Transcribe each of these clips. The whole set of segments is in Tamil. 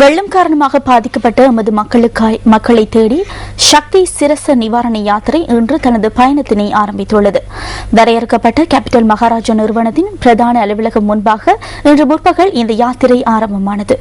வெள்ளம் காரணமாக பாதிக்கப்பட்ட எமது மக்களுக்காய் மக்களை தேடி சக்தி சிரச நிவாரண யாத்திரை இன்று தனது பயணத்தினை ஆரம்பித்துள்ளது. வரையறுக்கப்பட்ட கேபிட்டல் மகாராஜா நிறுவனத்தின் பிரதான அலுவலகம் முன்பாக இன்று முற்பகல் இந்த யாத்திரை ஆரம்பமானது.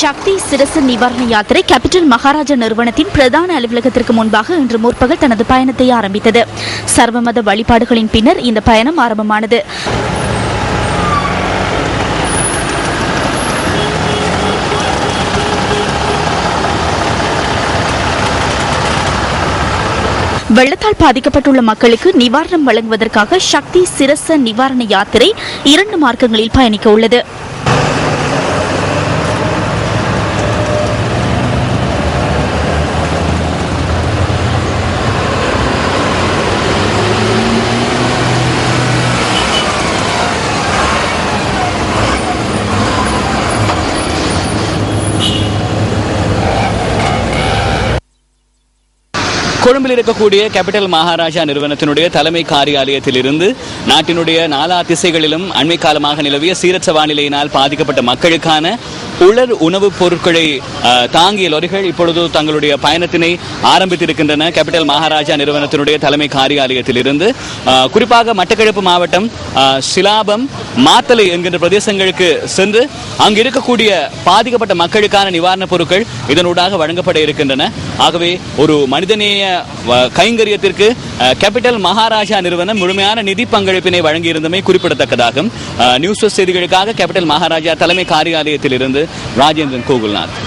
சக்தி சிரச நிவாரண யாத்திரை கேபிட்டல் மகாராஜா நிறுவனத்தின் பிரதான அலுவலகத்திற்கு முன்பாக இன்று முற்பகல் தனது பயணத்தை ஆரம்பித்தது. சர்வமத வழிபாடுகளின் பின்னர் இந்த பயணம் ஆரம்பமானது. வெள்ளத்தால் பாதிக்கப்பட்டுள்ள மக்களுக்கு நிவாரணம் வழங்குவதற்காக சக்தி சிரச நிவாரண யாத்திரை இரண்டு மார்க்கங்களில் பயணிக்க உள்ளது. கொழும்பில் இருக்கக்கூடிய கேபிட்டல் மகாராஜா நிறுவனத்தினுடைய தலைமை காரியாலயத்திலிருந்து நாட்டினுடைய நாலா திசைகளிலும் அண்மை காலமாக நிலவிய சீரற்ற வானிலையினால் பாதிக்கப்பட்ட மக்களுக்கான உலர் உணவுப் பொருட்களை தாங்கிய லொரிகள் இப்பொழுது தங்களுடைய பயணத்தினை ஆரம்பித்திருக்கின்றன. கேபிட்டல் மகாராஜா நிறுவனத்தினுடைய தலைமை காரியாலயத்திலிருந்து இருந்து குறிப்பாக மட்டக்களப்பு மாவட்டம் சிலாபம் மாத்தலை என்கின்ற பிரதேசங்களுக்கு சென்று அங்கு இருக்கக்கூடிய பாதிக்கப்பட்ட மக்களுக்கான நிவாரணப் பொருட்கள் இதனூடாக வழங்கப்பட இருக்கின்றன. ஆகவே ஒரு மனிதநேய கைங்கரியத்திற்கு கேபிட்டல் மகாராஜா நிறுவனம் முழுமையான நிதி பங்களிப்பினை வழங்கியிருந்தமை குறிப்பிடத்தக்கதாகும். நியூஸ் செய்திகளுக்காக கேபிட்டல் மகாராஜா தலைமை காரியாலயத்தில் இருந்து ராஜேந்திரன் கோகுல்நாத்.